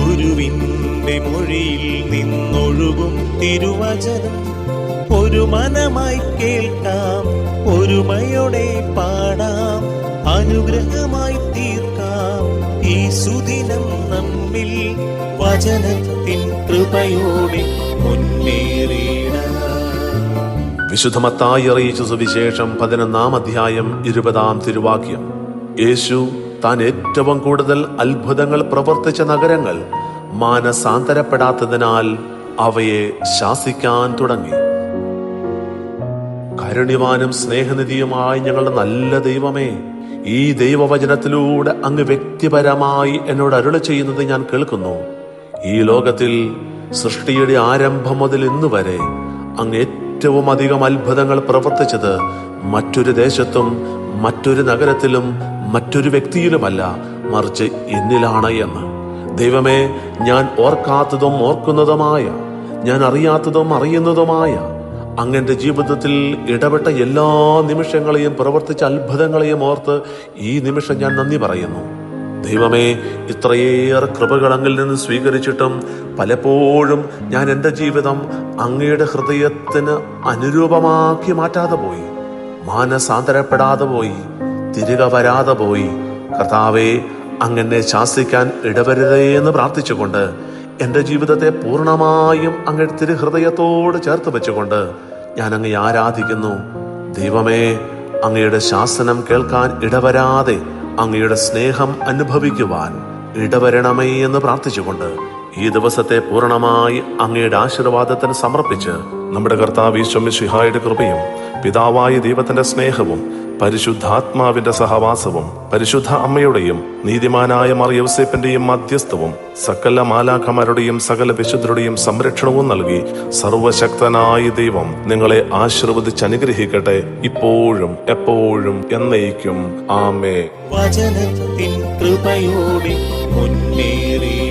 ഗുരുവിന്റെ മൊഴിയിൽ നിന്നൊഴുകും തിരുവചനം. ഒരു മനമായി കേൾക്കാം ഒരുമയോടെ പാടാം അനുഗ്രഹമായി തീർക്കാം. ഈ സുദിനം നമ്മിൽ വചനത്തിൻ കൃപയോടെ മുന്നേറിയിടാം വിശുദ്ധമത്തായി അറിയിച്ച സുവിശേഷം പതിനൊന്നാം അധ്യായം ഇരുപതാം തിരുവാക്യം. യേശു താൻ ഏറ്റവും കൂടുതൽ അത്ഭുതങ്ങൾ പ്രവർത്തിച്ച നഗരങ്ങൾ മാനസാന്തരപ്പെടാത്തതിനാൽ അവയെ ശാസിക്കാൻ തുടങ്ങി. കരുണിവാനും സ്നേഹനിധിയുമായ ഞങ്ങളുടെ നല്ല ദൈവമേ ഈ ദൈവവചനത്തിലൂടെ അങ്ങ് വ്യക്തിപരമായി എന്നോട് അരുളി ചെയ്യുന്നത് ഞാൻ കേൾക്കുന്നു. ഈ ലോകത്തിൽ സൃഷ്ടിയുടെ ആരംഭം മുതൽ ഇന്ന് വരെ അങ്ങ് ഏറ്റവും അധികം അത്ഭുതങ്ങൾ പ്രവർത്തിച്ചത് മറ്റൊരു ദേശത്തും മറ്റൊരു നഗരത്തിലും മറ്റൊരു വ്യക്തിയിലുമല്ല മറിച്ച് എന്നിലാണ് എന്ന്. ദൈവമേ ഞാൻ ഓർക്കാത്തതും ഓർക്കുന്നതുമായ ഞാൻ അറിയാത്തതും അറിയുന്നതുമായ അങ്ങന്റെ ജീവിതത്തിൽ ഇടപെട്ട എല്ലാ നിമിഷങ്ങളെയും പ്രവർത്തിച്ച അത്ഭുതങ്ങളെയും ഓർത്ത് ഈ നിമിഷം ഞാൻ നന്ദി പറയുന്നു. ദൈവമേ ഇത്രയേറെ കൃപകൾ അങ്ങിൽ നിന്ന് സ്വീകരിച്ചിട്ടും പലപ്പോഴും ഞാൻ എന്റെ ജീവിതം അങ്ങയുടെ ഹൃദയത്തിന് അനുരൂപമാക്കി മാറ്റാതെ പോയി മാനസാന്തരപ്പെടാതെ പോയി തിരികെ വരാതെ പോയി. കർത്താവെ അങ്ങനെ ശാസിക്കാൻ ഇടവരുതേ എന്ന് പ്രാർത്ഥിച്ചുകൊണ്ട് എന്റെ ജീവിതത്തെ പൂർണമായും അങ്ങയുടെ തിരുഹൃദയത്തോട് ചേർത്ത് വെച്ചുകൊണ്ട് ഞാൻ അങ്ങയെ ആരാധിക്കുന്നു. ദൈവമേ അങ്ങയുടെ ശാസനം കേൾക്കാൻ ഇടവരാതെ അങ്ങയുടെ സ്നേഹം അനുഭവിക്കുവാൻ ഇടവരണമേ എന്ന് പ്രാർത്ഥിച്ചുകൊണ്ട് ഈ ദിവസത്തെ പൂർണമായി അങ്ങയുടെ ആശീർവാദത്തിന് സമർപ്പിച്ച് നമ്മുടെ കർത്താവ് ഈശ്വമിഷിഹായുടെ കൃപയും പിതാവായ ദൈവത്തിന്റെ സ്നേഹവും പരിശുദ്ധാത്മാവിന്റെ സഹവാസവും പരിശുദ്ധ അമ്മയുടെയും നീതിമാനായ മറിയവസേപ്പിന്റെയും മധ്യസ്ഥവും സകല മാലാഖമാരുടെയും സകല വിശുദ്ധരുടെയും സംരക്ഷണവും നൽകി സർവശക്തനായ ദൈവം നിങ്ങളെ ആശീർവദിച്ച് അനുഗ്രഹിക്കട്ടെ. ഇപ്പോഴും എപ്പോഴും എന്നേക്കും. ആമേ വചനത്തിൻ കൃപയോടെ മുന്നേറിയിടാം